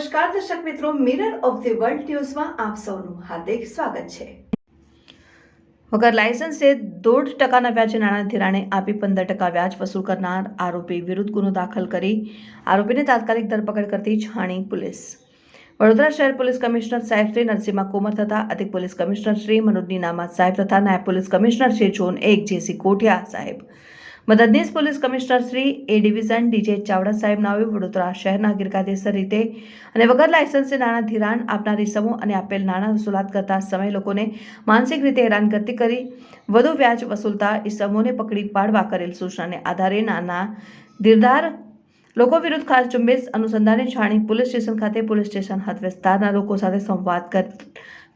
નમસ્કાર, દર્શક મિત્રો મિરર ઓફ ધી વર્લ્ડ ન્યૂઝમાં આપ સૌનું હાર્દિક સ્વાગત છે. વગર લાયસન્સે દોઢ ટકાના વ્યાજે નાણાં ધિરાણે આપી પંદર ટકા વ્યાજ વસૂલ કરનાર આરોપી વિરુદ્ધ ગુનો દાખલ કરી આરોપીને તાત્કાલિક ધરપકડ કરતી છાણી પોલીસ. વડોદરા શહેર પોલીસ કમિશનર સાહેબ શ્રી નરસિંહા કુમર તથા અધિક પોલીસ કમિશનર શ્રી મનોજ નીનામત સાહેબ તથા નાયબ પોલીસ કમિશનર શ્રી ઝોન એક જેસી કોઠિયા સાહેબ. મદદનીશ police commissioner Shri A division D J Chavda સાહેબ નાઓએ વડોદરા શહેરના ગેરકાયદેસર રીતે અને વગર લાયસન્સે નાણાં ધિરાણ આપનારી સમૂહ અને આપેલ નાણાં વસૂલાત કરતા સમય લોકોને માનસિક રીતે હેરાનગતિ કરી, વધુ વ્યાજ વસૂલતા ઇસમોને પકડી પાડવા કરેલ સૂચનાને આધારે નાના દિરદાર લોકો વિરુદ્ધ ખાસ ઝુંબેશ અનુસંધાને છાણી પોલીસ સ્ટેશન ખાતે પોલીસ સ્ટેશન હદ વિસ્તારના લોકો સાથે સંવાદ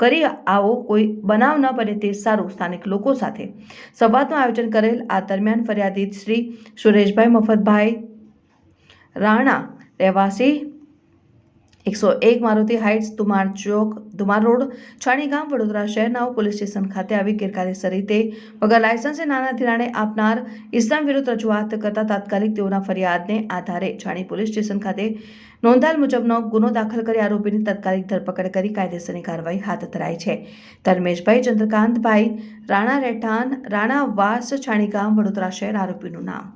કરી આવો કોઈ બનાવ ન બને તે સારું સ્થાનિક લોકો સાથે સંવાદનું આયોજન કરેલ આ દરમિયાન ફરિયાદી શ્રી સુરેશભાઈ મફતભાઈ રાણા રહેવાસી એકસો એક મારુતિ હાઇટ્સ ધુમાર ચોક ધુમાર રોડ, છાણી ગામ, વડોદરા શહેરના પોલીસ સ્ટેશન ખાતે આવી ગેરકાયદેસર રીતે વગર લાયસન્સે નાના ધિરાણે આપનાર ઇસ્લામ વિરુદ્ધ રજૂઆત કરતા તાત્કાલિક તેઓના ફરિયાદને આધારે છાણી પોલીસ સ્ટેશન ખાતે નોંધાયેલ મુજબનો ગુનો દાખલ કરી આરોપીની તાત્કાલિક ધરપકડ કરી કાયદેસરની કાર્યવાહી હાથ ધરાઈ છે. ધર્મેશભાઈ ચંદ્રકાંતભાઈ, રાણા રહેઠાણ, રાણા વાસ, છાણી ગામ, વડોદરા શહેર, આરોપીનું નામ.